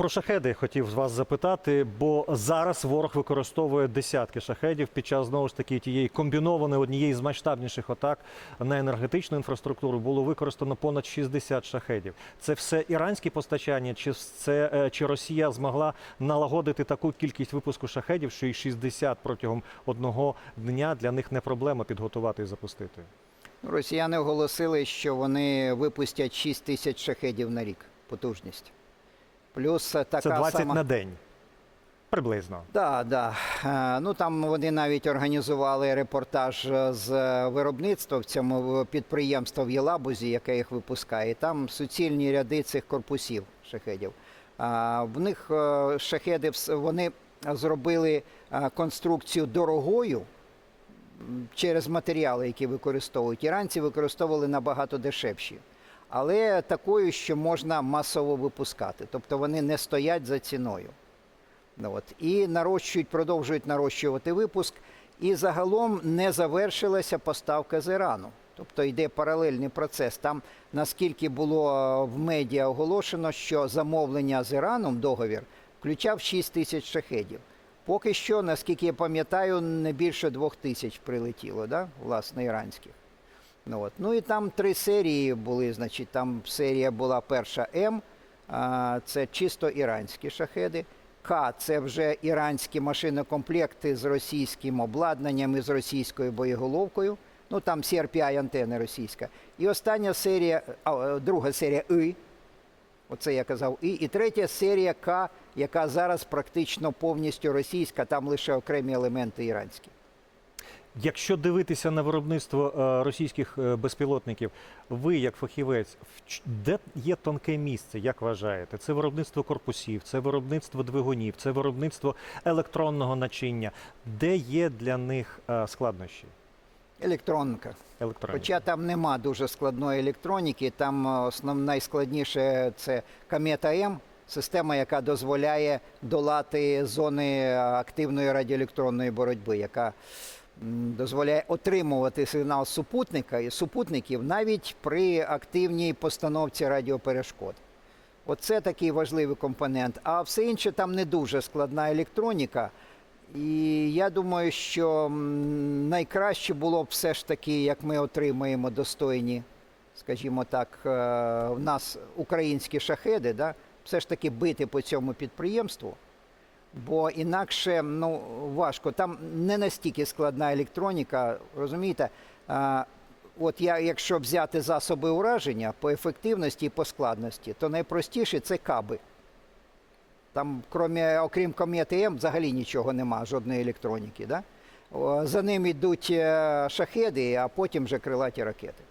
Про шахеди хотів вас запитати, бо зараз ворог використовує десятки шахедів під час знову ж таки тієї комбінованої однієї з масштабніших атак на енергетичну інфраструктуру було використано понад 60 шахедів. Це все іранські постачання, чи це е, чи Росія змогла налагодити таку кількість випуску шахедів, що і 60 протягом одного дня для них не проблема підготувати і запустити. Росіяни оголосили, що вони випустять 6 тисяч шахедів на рік потужність. Плюс е, така Це 20 сама... на день. Приблизно. Да, да. Е, Ну там вони навіть організували репортаж е, з виробництва в цьому підприємства в Єлабузі, яке їх випускає. Там суцільні ряди цих корпусів шахедів. В них шахеди вони зробили конструкцію дорогою через матеріали, які використовують. Іранці використовували набагато дешевші. Але такою, що можна масово випускати. Тобто вони не стоять за ціною. Ну, От. І нарощують, продовжують нарощувати випуск. І загалом не завершилася поставка з Ірану. Тобто йде паралельний процес. Там, наскільки було е, в медіа оголошено, що замовлення з Іраном договір включав 6 тисяч шахедів. Поки що, наскільки я пам'ятаю, не більше двох тисяч прилетіло, да? власне, іранських. Ну, от. ну і там три серії були. Значить, там серія була перша М, а, це чисто іранські шахеди. К це вже іранські машинокомплекти з російським обладнанням і з російською боєголовкою. Ну там CRPI антенна російська. І остання серія, а, друга серія І. Оце я казав І. І третя серія К, яка зараз практично повністю російська, там лише окремі елементи іранські. Якщо дивитися на виробництво е, російських е, безпілотників, ви як фахівець, де є тонке місце, як вважаєте? Це виробництво корпусів, це виробництво двигунів, це виробництво електронного начиння. Де є для них е, складнощі? Електронка. Електроніка. Хоча там нема дуже складної електроніки, там е, основ найскладніше це Комета М, система, яка дозволяє долати зони активної радіоелектронної боротьби, яка дозволяє отримувати сигнал супутника і супутників навіть при активній постановці радіоперешкод. Оце такий важливий компонент. А все інше там не дуже складна електроніка. І я думаю, що найкраще було б все ж таки, як ми отримаємо достойні, скажімо так, е, в нас українські шахеди, да? все ж таки бити по цьому підприємству. Бо інакше ну, важко. Там не настільки складна електроніка, розумієте? От я, якщо взяти засоби ураження по ефективності і по складності, то найпростіше це каби. Там, кромі, окрім комети М, взагалі нічого нема, жодної електроніки. Да? За ним йдуть е, шахеди, а потім вже крилаті ракети.